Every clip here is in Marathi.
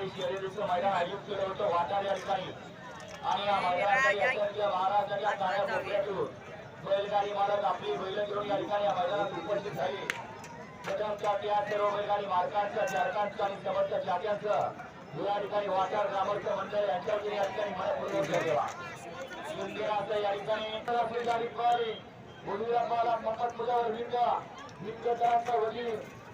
ठिकाणी शर्यतीचं मैदान आयोजित केलं होतं वाटार या ठिकाणी. आणि या काळ्या कोपऱ्यातून बैलगाडी मालक आपली बैल घेऊन या ठिकाणी या मैदानात उपस्थित झाली. प्रथमच्या त्या सर्व बैलगाडी मालकांचं चालकांचं आणि समर्थ या ठिकाणी वाटार ग्रामस्थ मंडळ यांच्यावरती या ठिकाणी मनपूर्वक ठेवा या ठिकाणी मुलीला मोहम्मद मुजावर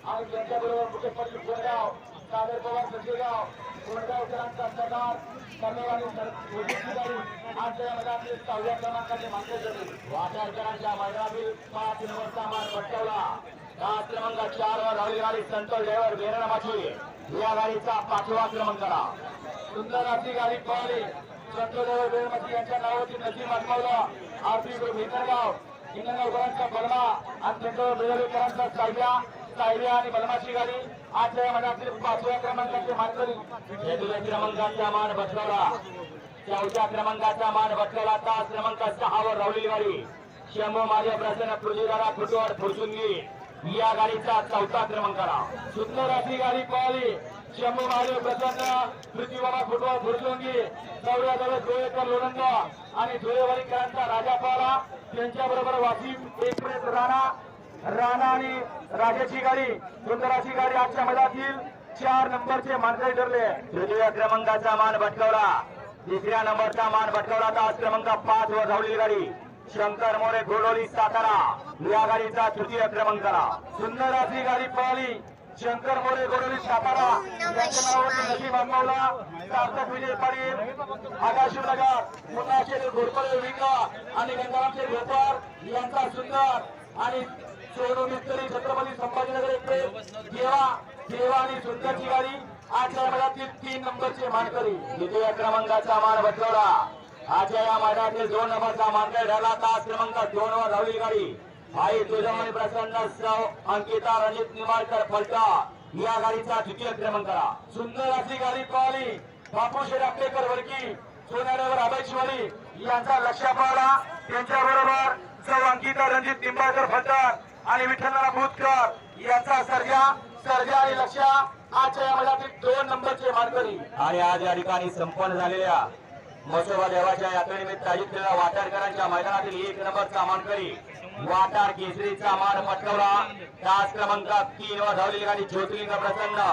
आणि त्यांच्याबरोबर कुठे पडली कोणगाव सागर पवार संजयगाव कोणगावकरांचा सरकार कर्मवाडी वजीरची गाडी आज सहाव्या क्रमांकाचे मानले जाते वाटारकरांच्या मैदानातील पाच नंबरचा मान पटकावला. पाच क्रमांक चार वर राहिली गाडी संतोष ड्रायव्हर बेरणमाची या गाडीचा पाचवा क्रमांकाला सुंदर अशी गाडी पळाली. संतोष संतोषदेव बेरणमाची यांच्या नावाची नदी मागवलं आरती भेटरगाव हिंगणगावकरांचा बलमा आणि संतोष बेळवेकरांचा सायब्या सायब्या आणि बलमाची गाडी आजच्या मनातील पाचव्या क्रमांकाचे मानकरी दुसऱ्या क्रमांकाचा मान बसवला चौथ्या क्रमांकाचा मान बसवला तास क्रमांक सहावर रावलेली गाडी. शंभू माझे प्रसन्न पृथ्वीदारा खुटवर फुरसुंगी या गाडीचा चौथा क्रमांकाला. सुंदर अशी गाडी पळाली. शंभू महादेव प्रसन्न पृथ्वीबाबा फुटवा फुरसुंगी चौऱ्याजवळ धुळेकर लोणंद आणि धुळेवाडीकरांचा राजा पळाला. त्यांच्याबरोबर वाशिम वासिम एक्सप्रेस राणा राणा आणि राजाची गाडी सुंदराची गाडी आजच्या मैदानातील चार नंबरचे मानकरी ठरले. तृतीय क्रमांकाचा मान भटकवला. तिसऱ्या नंबरचा मान भटकवला तास क्रमांक पाच वर धावलेली गाडी. शंकर मोरे गोडोली सातारा. या गाडीचा तृतीय क्रमांकाला सुंदर अशी गाडी पळाली. शंकर मोरे गोडोली सातारा. यांच्या नावावरती नशीब आत्मावला सार्थक विजय पाटील आकाशनगर मुन्नाचे घोरपडे विंग आणि गंगारामचे घोरपर यांचा सुंदर आणि सोनू छत्रपती संभाजीनगर येथे देवा देवा आणि सुंदरची गाडी. आजच्या मैदानातील तीन नंबरचे मानकरी. द्वितीय क्रमांकाचा मान बसवला आजच्या या मैदानातील दोन नंबरचा मानकरी ठरला तास क्रमांक दोन वर राहुली गाडी. भाई तुझमणी प्रसन्न सौ अंकिता रणजित निमाळकर फलटा या गाडीचा द्वितीय क्रमांकाला सुंदर अशी गाडी पळाली बापू शेरापेकर वर्गी सोन्यावर अभय शिवारी. यांचा लक्ष पावला त्यांच्या बरोबर सौ अंकिता रणजित निंबाळकर फलटार आणि विठ्ठलराव भूतकर यांचा सर्जा. सर्जा आणि लक्ष आजच्या या मैदानातील दोन नंबरचे मानकरी. आणि आज या ठिकाणी संपन्न झालेल्या मसोबा देवाच्या यात्रेनिमित्त आयोजित केलेल्या वाटारकरांच्या मैदानातील एक नंबरचा मानकरी वाटार केसरीचा मान पटकवला. तास क्रमांक तीन वर धावलेली गाडी ज्योतिलिंग प्रसन्न.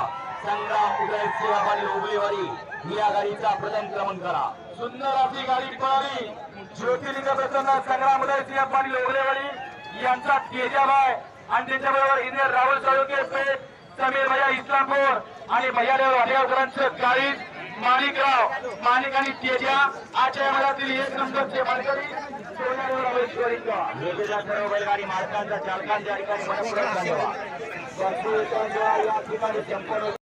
संग्राम उदय सिंह पाटील उबळीवाडी या गाडीचा प्रथम क्रमांक क्रमांकाला सुंदर अशी गाडी पळाली. ज्योतिलिंग प्रसन्न संग्राम उदय सिंह पाटील उबळीवाडी यांचा तेजाबाय. आणि त्याच्याबरोबर इंजिनियर राहुल साळुके समीर भैया इस्लामपूर. आणि भैयादेव वाडेगावकरांचं गाडीत. माणिकराव माणिक आणि तेजा आजच्या मैदानातील एक नंबरचे मानकरी सोन्यावर बैलगाडी मालकांचा चालकांच्या ठिकाणी